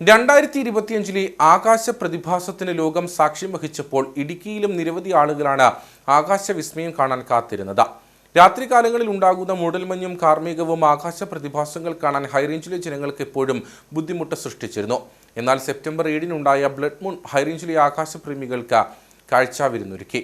രണ്ടായിരത്തി ഇരുപത്തിയഞ്ചിലെ ആകാശ പ്രതിഭാസത്തിന് ലോകം സാക്ഷ്യം വഹിച്ചപ്പോൾ ഇടുക്കിയിലും നിരവധി ആളുകളാണ് ആകാശ വിസ്മയം കാണാൻ കാത്തിരുന്നത്. രാത്രികാലങ്ങളിൽ ഉണ്ടാകുന്ന മൂടൽമഞ്ഞും കാർമ്മികവും ആകാശ പ്രതിഭാസങ്ങൾ കാണാൻ ഹൈറേഞ്ചിലെ ജനങ്ങൾക്ക് എപ്പോഴും ബുദ്ധിമുട്ട് സൃഷ്ടിച്ചിരുന്നു. എന്നാൽ സെപ്റ്റംബർ ഏഴിനുണ്ടായ ബ്ലഡ് മൂൺ ഹൈറേഞ്ചിലെ ആകാശപ്രേമികൾക്ക് കാഴ്ചാവിരുന്നൊരുക്കി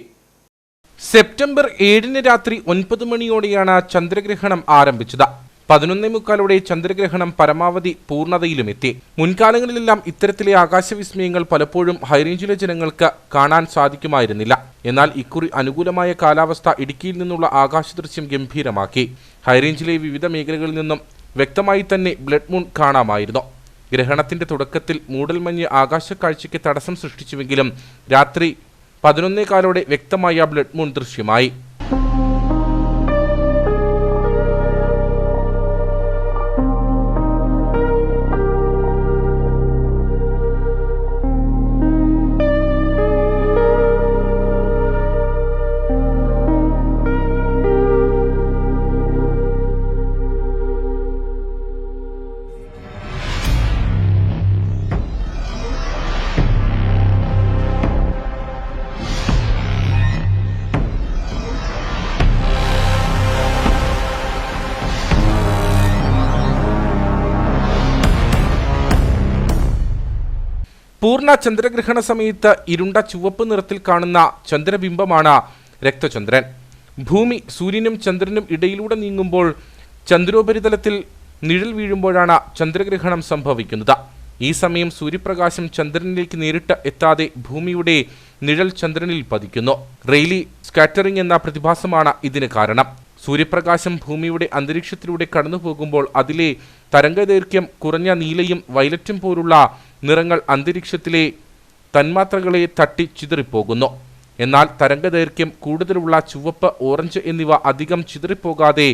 സെപ്റ്റംബർ ഏഴിന് രാത്രി ഒൻപത് മണിയോടെയാണ് ചന്ദ്രഗ്രഹണം ആരംഭിച്ചത്. പതിനൊന്നേ മുക്കാലോടെ ചന്ദ്രഗ്രഹണം പരമാവധി പൂർണതയിലും എത്തി. മുൻകാലങ്ങളിലെല്ലാം ഇത്തരത്തിലെ ആകാശവിസ്മയങ്ങൾ പലപ്പോഴും ഹൈറേഞ്ചിലെ ജനങ്ങൾക്ക് കാണാൻ സാധിക്കുമായിരുന്നില്ല. എന്നാൽ ഇക്കുറി അനുകൂലമായ കാലാവസ്ഥ ഇടുക്കിയിൽ നിന്നുള്ള ആകാശദൃശ്യം ഗംഭീരമാക്കി. ഹൈറേഞ്ചിലെ വിവിധ മേഖലകളിൽ നിന്നും വ്യക്തമായി തന്നെ ബ്ലഡ് മൂൺ കാണാമായിരുന്നു. ഗ്രഹണത്തിന്റെ തുടക്കത്തിൽ മൂടൽമഞ്ഞ് ആകാശക്കാഴ്ചയ്ക്ക് തടസ്സം സൃഷ്ടിച്ചുവെങ്കിലും രാത്രി പതിനൊന്നേ കാലോടെ വ്യക്തമായ ബ്ലഡ് മൂൺ ദൃശ്യമായി. പൂർണ ചന്ദ്രഗ്രഹണ സമയത്ത് ഇരുണ്ട ചുവപ്പ് നിറത്തിൽ കാണുന്ന ചന്ദ്രബിംബമാണ് രക്തചന്ദ്രൻ. ഭൂമി സൂര്യനും ചന്ദ്രനും ഇടയിലൂടെ നീങ്ങുമ്പോൾ ചന്ദ്രോപരിതലത്തിൽ നിഴൽ വീഴുമ്പോഴാണ് ചന്ദ്രഗ്രഹണം സംഭവിക്കുന്നത്. ഈ സമയം സൂര്യപ്രകാശം ചന്ദ്രനിലേക്ക് നേരിട്ട് എത്താതെ ഭൂമിയുടെ നിഴൽ ചന്ദ്രനിൽ പതിക്കുന്നു. റെയിലി സ്കാറ്ററിംഗ് എന്ന പ്രതിഭാസമാണ് ഇതിന് കാരണം. സൂര്യപ്രകാശം ഭൂമിയുടെ അന്തരീക്ഷത്തിലൂടെ കടന്നുപോകുമ്പോൾ അതിലെ തരംഗദൈർഘ്യം കുറഞ്ഞ നീലയും വയലറ്റും പോലുള്ള നിറങ്ങൾ അന്തരീക്ഷത്തിലെ തന്മാത്രകളെ തട്ടി ചിതറിപ്പോകുന്നു. എന്നാൽ തരംഗദൈർഘ്യം കൂടുതലുള്ള ചുവപ്പ് ഓറഞ്ച് എന്നിവ അധികം ചിതറിപ്പോകാതെ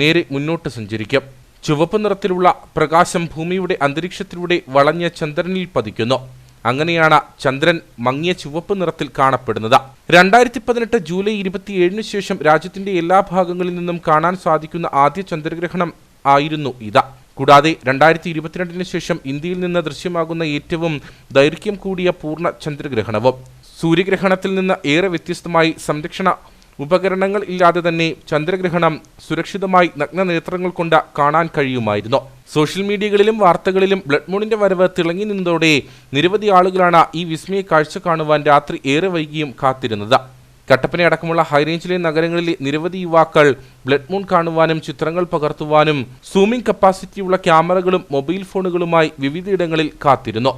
നേരെ മുന്നോട്ട് സഞ്ചരിക്കും. ചുവപ്പ് നിറത്തിലുള്ള പ്രകാശം ഭൂമിയുടെ അന്തരീക്ഷത്തിലൂടെ വളഞ്ഞ ചന്ദ്രനിൽ പതിക്കുന്നു. അങ്ങനെയാണ് ചന്ദ്രൻ മങ്ങിയ ചുവപ്പ് നിറത്തിൽ കാണപ്പെടുന്നത്. രണ്ടായിരത്തി പതിനെട്ട് ജൂലൈ ഇരുപത്തിയേഴിന് ശേഷം രാജ്യത്തിന്റെ എല്ലാ ഭാഗങ്ങളിൽ നിന്നും കാണാൻ സാധിക്കുന്ന ആദ്യ ചന്ദ്രഗ്രഹണം ആയിരുന്നു ഇത്. കൂടാതെ രണ്ടായിരത്തി ഇരുപത്തിരണ്ടിന് ശേഷം ഇന്ത്യയിൽ നിന്ന് ദൃശ്യമാകുന്ന ഏറ്റവും ദൈർഘ്യം കൂടിയ പൂർണ ചന്ദ്രഗ്രഹണവും സൂര്യഗ്രഹണത്തിൽ നിന്ന് ഏറെ വ്യത്യസ്തമായി സംരക്ഷണ ഉപകരണങ്ങൾ ഇല്ലാതെ തന്നെ ചന്ദ്രഗ്രഹണം സുരക്ഷിതമായി നഗ്നനേത്രങ്ങൾ കൊണ്ട് കാണാൻ കഴിയുമായിരുന്നു. സോഷ്യൽ മീഡിയകളിലും വാർത്തകളിലും ബ്ലഡ് മൂണിന്റെ വരവ് തിളങ്ങി നിന്നതോടെ നിരവധി ആളുകളാണ് ഈ വിസ്മയ കാഴ്ച കാണുവാൻ രാത്രി ഏറെ വൈകിയും കാത്തിരുന്നത്. കട്ടപ്പന അടക്കമുള്ള ഹൈറേഞ്ചിലെ നഗരങ്ങളിലെ നിരവധി യുവാക്കൾ ബ്ലഡ് മൂൺ കാണുവാനും ചിത്രങ്ങൾ പകർത്തുവാനും സൂമിംഗ് കപ്പാസിറ്റിയുള്ള ക്യാമറകളും മൊബൈൽ ഫോണുകളുമായി വിവിധയിടങ്ങളിൽ കാത്തിരുന്നു.